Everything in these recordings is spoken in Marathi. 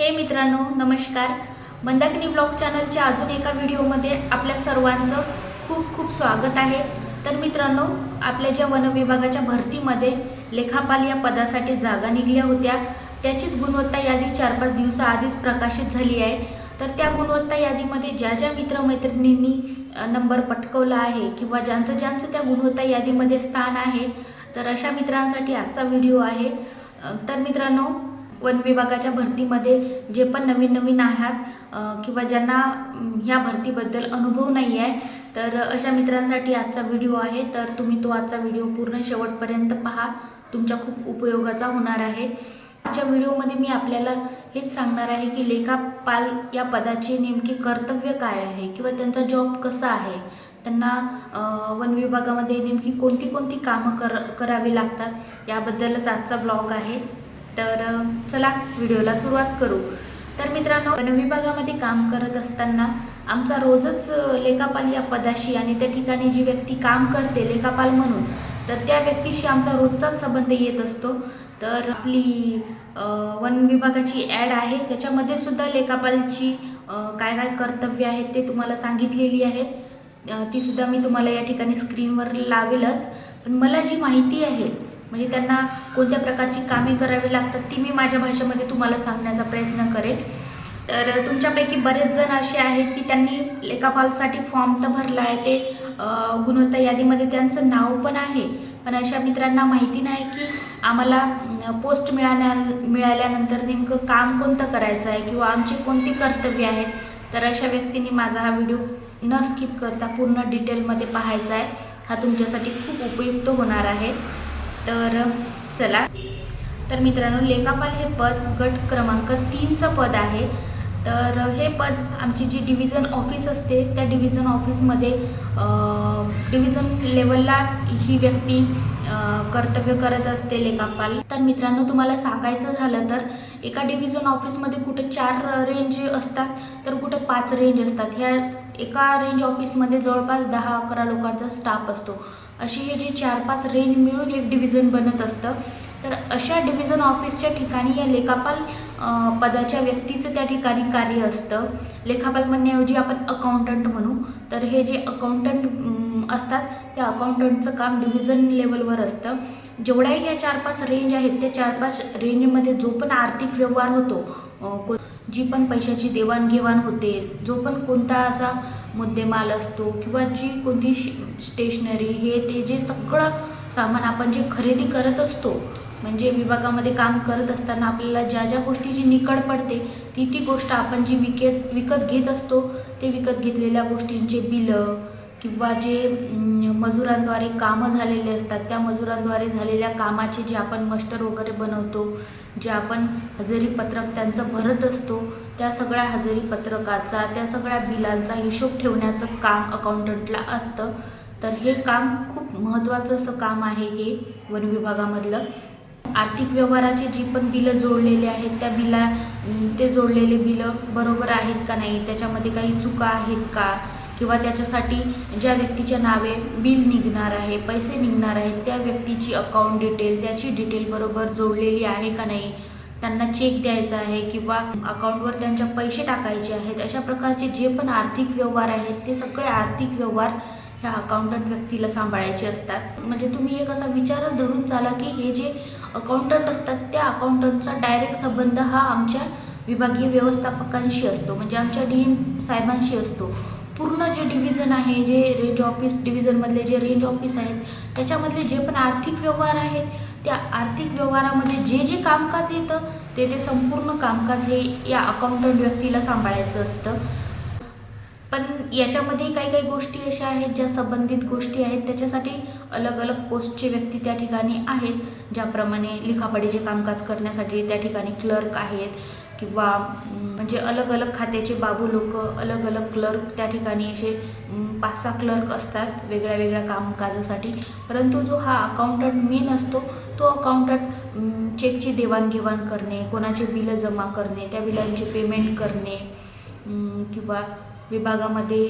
हे मित्रांनो नमस्कार. मंदाकिनी ब्लॉग चॅनलच्या अजून एका व्हिडिओमध्ये आपल्या सर्वांचं खूप खूप स्वागत आहे. तर मित्रांनो आपल्या ज्या वन विभागाच्या भरतीमध्ये लेखापाल या पदासाठी जागा निघल्या होत्या त्याचीच गुणवत्ता यादी चार पाच दिवसाआधीच प्रकाशित झाली आहे. तर त्या गुणवत्ता यादीमध्ये ज्या ज्या मित्रमैत्रिणींनी नंबर पटकवला आहे किंवा ज्यांचं ज्यांचं त्या गुणवत्ता यादीमध्ये स्थान आहे तर अशा मित्रांसाठी आजचा व्हिडिओ आहे. तर मित्रांनो वन विभागाच्या भरतीमध्ये जे पण नवीन नवीन आहात किंवा ज्यांना ह्या भरतीबद्दल अनुभव नाही आहे तर अशा मित्रांसाठी आजचा व्हिडिओ आहे. तर तुम्ही तो आजचा व्हिडिओ पूर्ण शेवटपर्यंत पहा. तुमच्या खूप उपयोगाचा होणार आहे. आजच्या व्हिडिओमध्ये मी आपल्याला हेच सांगणार आहे की लेखापाल या पदाचे नेमके कर्तव्य काय आहे किंवा त्यांचा जॉब कसा आहे? त्यांना वन विभागामध्ये नेमकी कोणती कोणती कामं कर करावी लागतात याबद्दलच आजचा ब्लॉग आहे. तर चला व्हिडिओला सुरुवात करू. तर मित्रांनो वन विभागामध्ये काम करत असताना आमचा रोजच लेखापाल या पदाशी आणि त्या ठिकाणी जी व्यक्ती काम करते लेखापाल म्हणून तर त्या व्यक्तीशी आमचा रोजचाच संबंध येत असतो. तर आपली वन विभागाची ॲड आहे. त्याच्यामध्ये सुद्धा लेखापालची काय काय कर्तव्य आहेत ते तुम्हाला सांगितलेली आहेत. तीसुद्धा ती सुद्धा मी तुम्हाला या ठिकाणी स्क्रीनवर लावेलच. पण मला जी माहिती आहे म्हणजे त्यांना कोणत्या प्रकारची कामे करावी लागतात ती मी माझ्या भाषेमध्ये तुम्हाला सांगण्याचा प्रयत्न करेन. तर तुमच्यापैकी बरेच जण असे आहेत की त्यांनी लेखापालसाठी फॉर्म तर भरला आहे ते गुणवत्ता यादीमध्ये त्यांचं नाव पण आहे. पण अशा मित्रांना माहिती नाही की आम्हाला पोस्ट मिळाल्या मिळाल्यानंतर नेमकं काम कोणतं करायचं आहे किंवा आमची कोणती कर्तव्य आहेत तर अशा व्यक्तींनी माझा हा व्हिडिओ न स्किप करता पूर्ण डिटेलमध्ये पाहायचा आहे. हा तुमच्यासाठी खूप उपयुक्त होणार आहे. तर चला. तर मित्रांनो लेखापाल हे पद गट क्रमांक तीनचं पद आहे. तर हे पद आमची जी डिव्हिजन ऑफिस असते त्या डिव्हिजन ऑफिसमध्ये डिव्हिजन लेवलला ही व्यक्ती कर्तव्य करत असते लेखापाल. तर मित्रांनो तुम्हाला सांगायचं झालं तर एका डिव्हिजन ऑफिसमध्ये कुठे चार रेंज असतात तर कुठे पाच रेंज असतात. ह्या एका रेंज ऑफिसमध्ये जवळपास दहा अकरा लोकांचा स्टाफ असतो. अशी हे जे चार पाच रेंज मिळून एक डिव्हिजन बनत असतं. तर अशा डिव्हिजन ऑफिसच्या ठिकाणी या लेखापाल पदाच्या व्यक्तीचं त्या ठिकाणी कार्य असतं. लेखापाल म्हणण्याऐवजी आपण अकाउंटंट म्हणू. तर हे जे अकाउंटंट असतात त्या अकाउंटंटचं काम डिव्हिजन लेवलवर असतं. जेवढ्याही या चार पाच रेंज आहेत त्या चार पाच रेंजमध्ये जो पण आर्थिक व्यवहार होतो को जी पण पैशाची देवाणघेवाण होते जो पण कोणता असा मुद्देमाल असतो किंवा जी कोणती स्टेशनरी हे ते जे सगळं सामान आपण जे खरेदी करत असतो म्हणजे विभागामध्ये काम करत असताना आपल्याला ज्या ज्या गोष्टीची निकड पडते ती ती गोष्ट आपण जी विकत विकत घेत असतो ते विकत घेतलेल्या गोष्टींचे बिलं किंवा जे मजुरांद्वारे कामं झालेले असतात त्या मजुरांद्वारे झालेल्या कामाचे जे आपण मस्टर वगैरे बनवतो जे आपण हजेरी पत्रक त्यांचं भरत असतो त्या सगळ्या हजेरी पत्रकाचा त्या सगळ्या बिलांचा हिशोब ठेवण्याचं काम अकाउंटंटला असतं. तर हे काम खूप महत्त्वाचं असं काम आहे हे वन विभागामधलं. आर्थिक व्यवहाराचे जी पण बिलं जोडलेले आहेत त्या बिला ते जोडलेले बिलं बरोबर आहेत का नाही त्याच्यामध्ये काही चुका आहेत का? किंवा त्याच्यासाठी ज्या व्यक्तीच्या नावे बिल निघणार आहे पैसे निघणार आहेत त्या व्यक्तीची अकाउंट डिटेल त्याची डिटेल बरोबर जोडलेली आहे का नाही त्यांना चेक द्यायचा आहे किंवा अकाउंटवर त्यांच्या पैसे टाकायचे आहेत अशा प्रकारचे जे पण आर्थिक व्यवहार आहेत ते सगळे आर्थिक व्यवहार ह्या अकाउंटंट व्यक्तीला सांभाळायचे असतात. म्हणजे तुम्ही एक असा विचारच धरून चाला की हे जे अकाउंटंट असतात त्या अकाउंटंटचा डायरेक्ट संबंध हा आमच्या विभागीय व्यवस्थापकांशी असतो म्हणजे आमच्या डी एम साहेबांशी असतो. पूर्ण जे डिव्हिजन आहे जे रेंज ऑफिस डिव्हिजनमधले जे रेंज ऑफिस आहेत त्याच्यामधले जे पण आर्थिक व्यवहार आहेत त्या आर्थिक व्यवहारामध्ये जे जे कामकाज येतं ते ते संपूर्ण कामकाज हे या अकाउंटंट व्यक्तीला सांभाळायचं असतं. पण याच्यामध्ये काही काही गोष्टी अशा आहेत ज्या संबंधित गोष्टी आहेत त्याच्यासाठी अलग अलग पोस्टचे व्यक्ती त्या ठिकाणी आहेत ज्याप्रमाणे लिखापडीचे कामकाज करण्यासाठी त्या ठिकाणी क्लर्क आहेत किंवा म्हणजे अलग अलग खात्याचे बाबू लोक अलग अलग क्लर्क त्या ठिकाणी असे पाच सहा क्लर्क असतात वेगळ्या वेगळ्या कामकाजासाठी. परंतु जो हा अकाउंटंट मेन असतो तो अकाउंटंट चेकची देवाणघेवाण करणे कोणाचे बिलं जमा करणे त्या बिलांचे पेमेंट करणे किंवा विभागामध्ये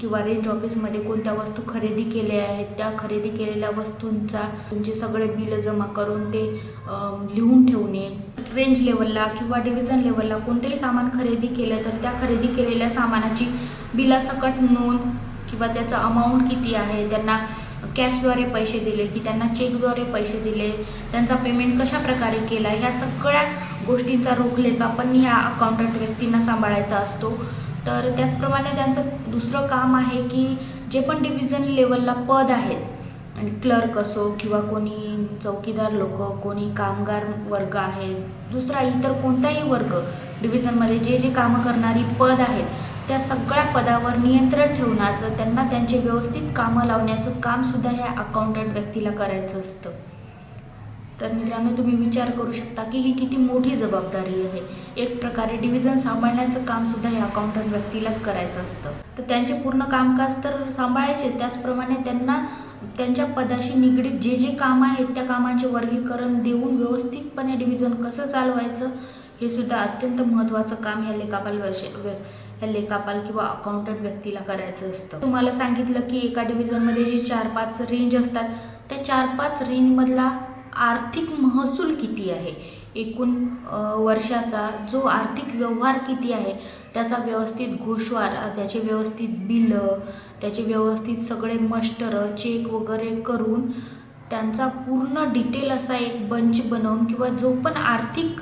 किंवा रेंज ऑफिसमध्ये कोणत्या वस्तू खरेदी केल्या आहेत त्या खरेदी केलेल्या वस्तूंचा तुमचे सगळे बिलं जमा करून ते लिहून ठेवणे रेंज लेवलला किंवा डिव्हिजन लेवलला कोणतेही सामान खरेदी केलं तर त्या खरेदी केलेल्या सामानाची बिलासकट नोंद किंवा त्याचं अमाऊंट किती आहे त्यांना कॅशद्वारे पैसे दिले की त्यांना चेकद्वारे पैसे दिले त्यांचा पेमेंट कशा प्रकारे केला ह्या सगळ्या गोष्टींचा रोखलेखा पण ह्या अकाउंटंट व्यक्तींना सांभाळायचा असतो. तर त्याचप्रमाणे त्यांचं दुसरं काम आहे की जे पण डिव्हिजन लेवलला पद आहेत आणि क्लर्क असो किंवा कोणी चौकीदार लोक कोणी कामगार वर्ग आहेत दुसरा इतर कोणताही वर्ग डिव्हिजनमध्ये जे जे कामं करणारी पद आहेत त्या सगळ्या पदावर नियंत्रण ठेवण्याचं त्यांना त्यांचे व्यवस्थित कामं लावण्याचं कामसुद्धा ह्या अकाउंटंट व्यक्तीला करायचं असतं. तर मित्रांनो तुम्ही विचार करू शकता की ही किती मोठी जबाबदारी आहे. एक प्रकारे डिव्हिजन सांभाळण्याचं कामसुद्धा हे अकाउंटंट व्यक्तीलाच करायचं असतं. तर त्यांचे पूर्ण कामकाज तर सांभाळायचे त्याचप्रमाणे त्यांना त्यांच्या पदाशी निगडीत जे जे काम आहेत त्या कामांचे वर्गीकरण देऊन व्यवस्थितपणे डिव्हिजन कसं चालवायचं हे सुद्धा अत्यंत महत्त्वाचं काम या लेखापाल वश व्य ह्या लेखापाल किंवा अकाउंटंट व्यक्तीला करायचं असतं. तुम्हाला सांगितलं की एका डिव्हिजनमध्ये जे चार पाच रेंज असतात त्या चार पाच रेंजमधला आर्थिक महसूल किती आहे? एकूण वर्षाचा जो आर्थिक व्यवहार किती आहे त्याचा व्यवस्थित घोषवार त्याचे व्यवस्थित बिलं त्याचे व्यवस्थित सगळे मस्टर चेक वगैरे करून त्यांचा पूर्ण डिटेल असा एक बंच बनवून किंवा जो पण आर्थिक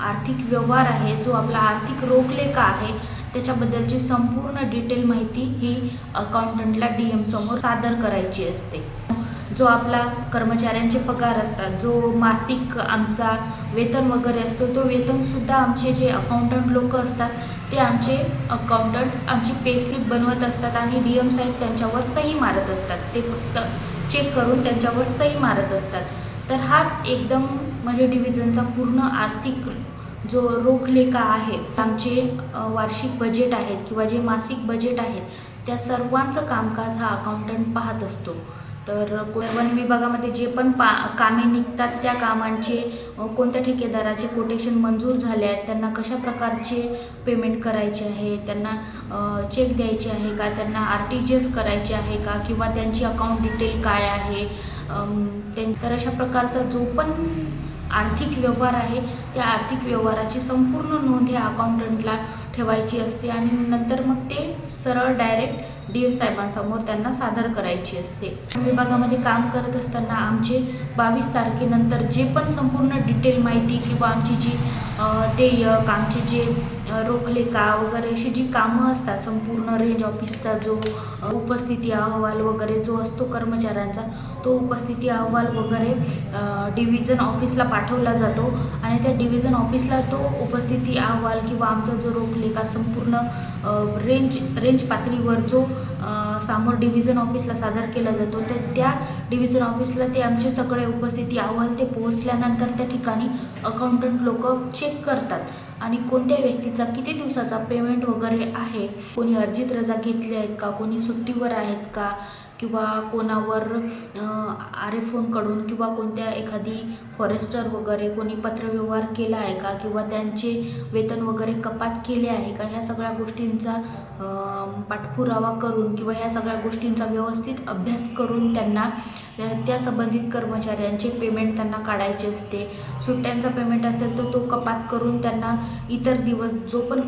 आर्थिक व्यवहार आहे जो आपला आर्थिक रोखलेखा आहे त्याच्याबद्दलची संपूर्ण डिटेल माहिती ही अकाउंटंटला डी एम समोर सादर करायची असते. जो आपला कर्मचाऱ्यांचे पगार असतात जो मासिक आमचा वेतन वगैरे असतो तो वेतनसुद्धा आमचे जे अकाउंटंट लोक असतात ते आमचे अकाउंटंट आमची पेस्लिप बनवत असतात आणि डी एम साहेब त्यांच्यावर सही मारत असतात. ते फक्त चेक करून त्यांच्यावर सही मारत असतात. तर हाच एकदम म्हणजे डिव्हिजनचा पूर्ण आर्थिक जो रोखलेखा आहे आमचे वार्षिक बजेट आहेत किंवा जे मासिक बजेट आहेत त्या सर्वांचं कामकाज हा अकाउंटंट पाहत असतो. तर वन विभागामध्ये जे पण पा कामे निघतात त्या कामांचे कोणत्या ठेकेदाराचे कोटेशन मंजूर झाले आहेत त्यांना कशा प्रकारचे पेमेंट करायचे आहे त्यांना चेक द्यायचे आहे का त्यांना आर टी जी एस करायचे आहे का किंवा त्यांची अकाउंट डिटेल काय आहे तर अशा प्रकारचा जो पण आर्थिक व्यवहार आहे त्या आर्थिक व्यवहाराची संपूर्ण नोंद ह्या अकाउंटंटला ठेवायची असते आणि नंतर मग ते सरळ डायरेक्ट डी एम साहेबांसमोर त्यांना सादर करायची असते. विभागामध्ये काम करत असताना आमचे बावीस तारखेनंतर जे पण संपूर्ण डिटेल माहिती किंवा आमची जी ते देयक आमचे जे रोखले रोखलेखा वगैरे अशी जी कामं असतात संपूर्ण रेंज ऑफिसचा जो उपस्थिती अहवाल वगैरे जो असतो कर्मचाऱ्यांचा तो उपस्थिती अहवाल वगैरे डिव्हिजन ऑफिसला पाठवला जातो. आणि त्या डिव्हिजन ऑफिसला तो उपस्थिती अहवाल किंवा आमचा जो रोखलेखा संपूर्ण रेंज रेंज पातळीवर जो समोर डिव्हिजन ऑफिसला सादर केला जातो तर त्या डिव्हिजन ऑफिसला ते आमचे सगळे उपस्थिती अहवाल ते पोहोचल्यानंतर त्या ठिकाणी अकाउंटंट लोक चेक करतात. आणि कोणत्या व्यक्तीचा किती दिवसाचा पेमेंट वगैरे आहे? कोणी अर्जित रजा घेतली आहेत का? कोणी सुट्टीवर आहेत का? किंवा कोणावर आर एफ ओनकडून किंवा कोणत्या एखादी फॉरेस्टर वगैरे कोणी पत्रव्यवहार केला आहे का? किंवा त्यांचे वेतन वगैरे कपात केले आहे का? ह्या सगळ्या गोष्टींचा पाठपुरावा करून किंवा ह्या सगळ्या गोष्टींचा व्यवस्थित अभ्यास करून त्यांना त्या- संबंधित कर्मचाऱ्यांचे पेमेंट त्यांना काढायचे असते. सुट्ट्यांचा पेमेंट असेल तर तो कपात करून त्यांना इतर दिवस जो पण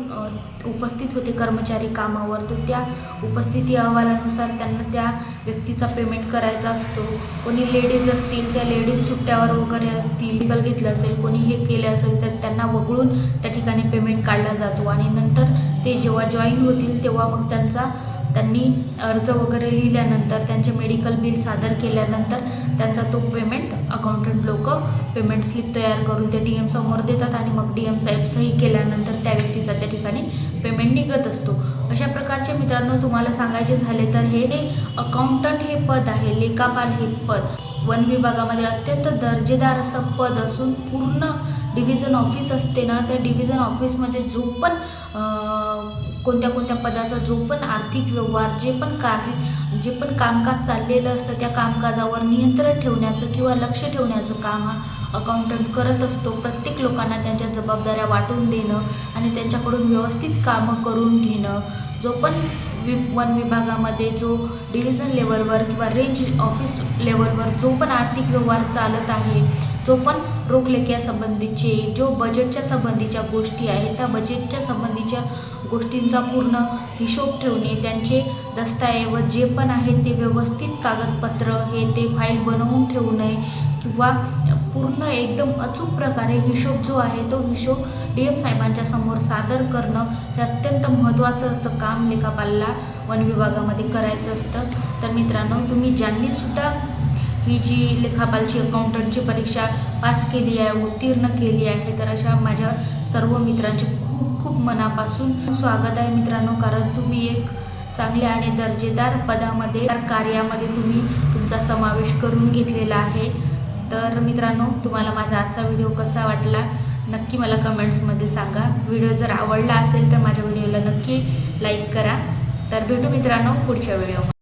उपस्थित होते कर्मचारी कामावर तर त्या उपस्थिती अहवालानुसार त्यांना त्या व्यक्तीचा पेमेंट करायचा असतो. कोणी लेडीज असतील त्या लेडीज सुट्ट्यावर वगैरे असतील निकल घेतलं असेल कोणी हे केलं असेल तर त्यांना वगळून त्या ठिकाणी पेमेंट काढला जातो. आणि नंतर ते जेव्हा जॉईन होतील तेव्हा मग त्यांचा त्यांनी अर्ज वगैरे लिहिल्यानंतर त्यांचे मेडिकल बिल सादर केल्यानंतर त्यांचा तो पेमेंट अकाउंटंट लोक पेमेंट स्लिप तयार करून ते डी एम समोर देतात आणि मग डी एम साहेब सही केल्यानंतर त्या व्यक्तीचा त्या ठिकाणी पेमेंट निघत असतो. अशा प्रकारचे मित्रांनो तुम्हाला सांगायचे झाले तर हे अकाउंटंट हे पद आहे लेखापाल हे पद. वन विभागामध्ये अत्यंत दर्जेदार असं पद असून पूर्ण डिव्हिजन ऑफिस असते ना त्या डिव्हिजन ऑफिसमध्ये जो पण कोणत्या कोणत्या पदाचा जो पण आर्थिक व्यवहार जे पण कार्य जे पण कामकाज चाललेलं असतं त्या कामकाजावर नियंत्रण ठेवण्याचं किंवा लक्ष ठेवण्याचं काम हा अकाउंटंट करत असतो. प्रत्येक लोकांना त्यांच्या जबाबदाऱ्या वाटून देणं आणि त्यांच्याकडून व्यवस्थित कामं करून घेणं. जो पण वि वन विभागामध्ये जो डिव्हिजन लेवलवर किंवा रेंज ऑफिस लेवलवर जो पण आर्थिक व्यवहार चालत आहे जो पण रोखलेख्या संबंधीचे जो बजेटच्या संबंधीच्या गोष्टी आहेत त्या बजेटच्या संबंधीच्या गोष्टींचा पूर्ण हिशोब ठेवणे त्यांचे दस्तऐवज जे पण आहेत ते व्यवस्थित कागदपत्र हे ते फाईल बनवून ठेवणे किंवा पूर्ण एकदम अचूक प्रकारे हिशोब जो आहे तो हिशोब डी एम साहेबांच्या समोर सादर करणं हे अत्यंत महत्त्वाचं असं काम लेखापालला वन विभागामध्ये करायचं असतं. तर मित्रांनो तुम्ही ज्यांनीसुद्धा ही जी लेखापालची अकाउंटंटची परीक्षा पास केली आहे उत्तीर्ण केली आहे तर अशा माझ्या सर्व मित्रांचे खूप खूप मनापासून स्वागत आहे मित्रांनो. कारण तुम्ही एक चांगल्या आणि दर्जेदार पदामध्ये कार्यामध्ये तुम्ही तुमचा समावेश करून घेतलेला आहे. तर मित्रांनो तुम्हाला माझा आजचा व्हिडिओ कसा वाटला? नक्की मला कमेंट्समध्ये सांगा. व्हिडिओ जर आवडला असेल तर माझ्या व्हिडिओला नक्की लाईक करा. तर भेटू मित्रांनो पुढच्या व्हिडिओमध्ये.